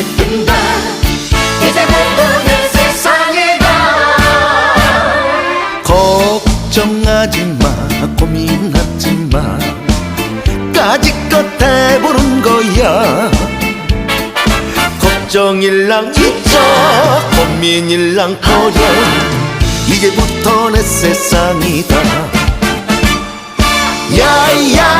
바뀐다. 이제 못 보는 세상이다 걱정하지 마 고민하지 마. 까짓껏 해보는 거야. 걱정일랑 잊어 고민일랑 커져 이제부터 내 세상이다. 야야.